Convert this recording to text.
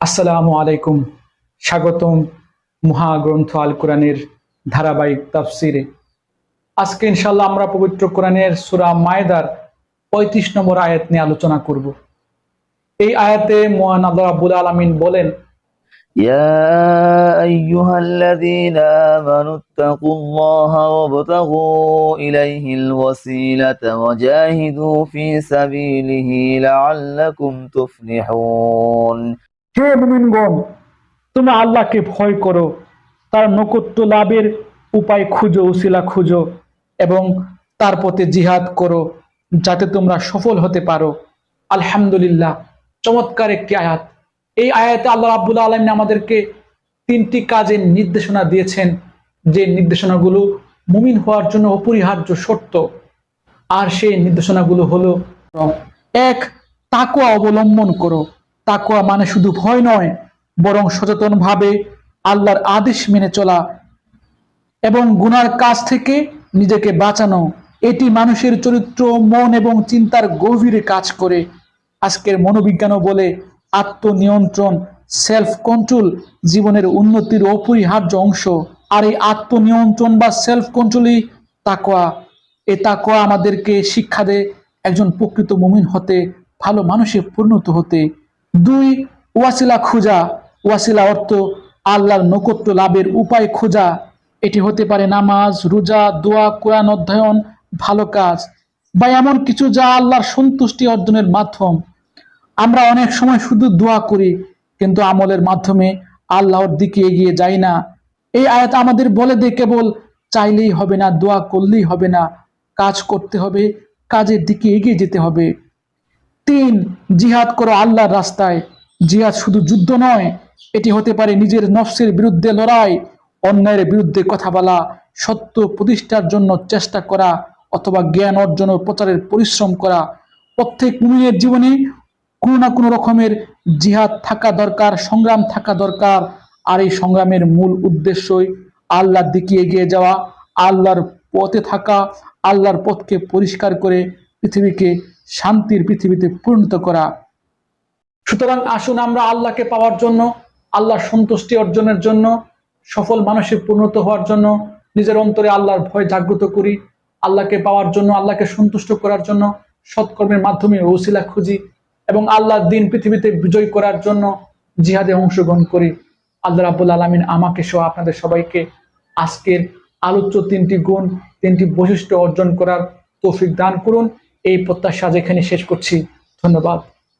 আসসালামু আলাইকুম স্বাগতম মহাগ্রন্থ আল কোরআনের ধারাবাহিক তাফসিরে আজকে ইনশাল্লাহ আমরা পবিত্র কোরআনের সুরা মায়দার পঁয়ত্রিশ নম্বর আয়াত নিয়ে আলোচনা করব এই আয়াতে মহান আল্লাহ রাব্বুল আলামিন বলেন يا أيها الذين آمنوا اتقوا الله وابتغوا إليه الوسيلة وجاهدوا في سبيله لعلكم تفلحون হে মুমিনগণ তুমি আল্লাহকে ভয় করো, তার নৈকট্য লাভের উপায় খুঁজো, উসিলা খুঁজো, এবং তার পথে জিহাদ করো, যাতে তোমরা সফল হতে পারো। আলহামদুলিল্লাহ, চমৎকার একটি আয়াত। এই আয়াতে আল্লাহ রাব্বুল আলমিন আমাদেরকে তিনটি কাজের নির্দেশনা দিয়েছেন, যে নির্দেশনাগুলো মুমিন হওয়ার জন্য অপরিহার্য সত্য আর সেই নির্দেশনাগুলো হলো, এক তাকুয়া অবলম্বন করো। তাকুয়া মানে শুধু ভয় নয়, বরং সচেতনভাবে আল্লাহর আদেশ মেনে চলা এবং গুনার কাজ থেকে নিজেকে বাঁচানো। এটি মানুষের চরিত্র, মন এবং চিন্তার গভীরে কাজ করে। আজকের মনোবিজ্ঞানও বলে আত্মনিয়ন্ত্রণ সেলফ কন্ট্রোল জীবনের উন্নতির অপরিহার্য অংশ। আর এই আত্মনিয়ন্ত্রণ বা সেলফ কন্ট্রোলই তাকোয়া এ তাকোয়া আমাদেরকে শিক্ষা দেয়, একজন প্রকৃত মুমিন হতে, ভালো মানুষে পরিণত হতে। দুই, ওয়াসিলা খোঁজা। ওয়াসিলা অর্থ আল্লাহর নৈকট্য লাভের উপায় খোঁজা। এটি হতে পারে নামাজ, রোজা, দোয়া, কোরআন অধ্যয়ন, ভালো কাজ বা এমন কিছু যা আল্লাহর সন্তুষ্টি অর্জনের মাধ্যম। আমরা অনেক সময় শুধু দোয়া করি, কিন্তু আমলের মাধ্যমে আল্লাহর দিকে এগিয়ে যাই না। এই আয়াত আমাদের বলে দে কেবল চাইলেই হবে না, দোয়া করলেই হবে না। কাজ করতে হবে, কাজের দিকে এগিয়ে যেতে হবে। তিন জিহাদ করো আল্লাহর রাস্তায়। জিহাদ শুধু যুদ্ধ নয়, এটি হতে পারে নিজের নফসের বিরুদ্ধে লড়াই, অন্যায়ের বিরুদ্ধে কথা বলা, সত্য প্রতিষ্ঠার জন্য চেষ্টা করা, অথবা জ্ঞান অর্জন ও প্রচারের পরিশ্রম করা। প্রত্যেক মুমিনের জীবনে কোনো না কোনো রকমের জিহাদ থাকা দরকার, সংগ্রাম থাকা দরকার, আর এই সংগ্রামের মূল উদ্দেশ্যই আল্লাহর দিকে এগিয়ে যাওয়া, আল্লাহর পথে থাকা, আল্লাহর পথকে পরিষ্কার করে পৃথিবীকে শান্তির পৃথিবীতে পরিণত করা। সুতরাং আসুন আমরা আল্লাহকে পাওয়ার জন্য, আল্লাহর সন্তুষ্টি অর্জনের জন্য, সফল মানুষে পরিণত হওয়ার জন্য, নিজের অন্তরে আল্লাহর ভয় জাগ্রত করি, আল্লাহকে পাওয়ার জন্য, আল্লাহকে সন্তুষ্ট করার জন্য, সৎকর্মের মাধ্যমে ওসিলা খুঁজি এবং আল্লাহর দিন পৃথিবীতে বিজয় করার জন্য জিহাদে অংশগ্রহণ করি। আল্লাহ রাবুল আলমিন আমাকে সহ আপনাদের সবাইকে আজকের আলোচ্য তিনটি গুণ, তিনটি বৈশিষ্ট্য অর্জন করার তৌফিক দান করুন। এই প্রত্যাশা যেখানে শেষ করছি ধন্যবাদ।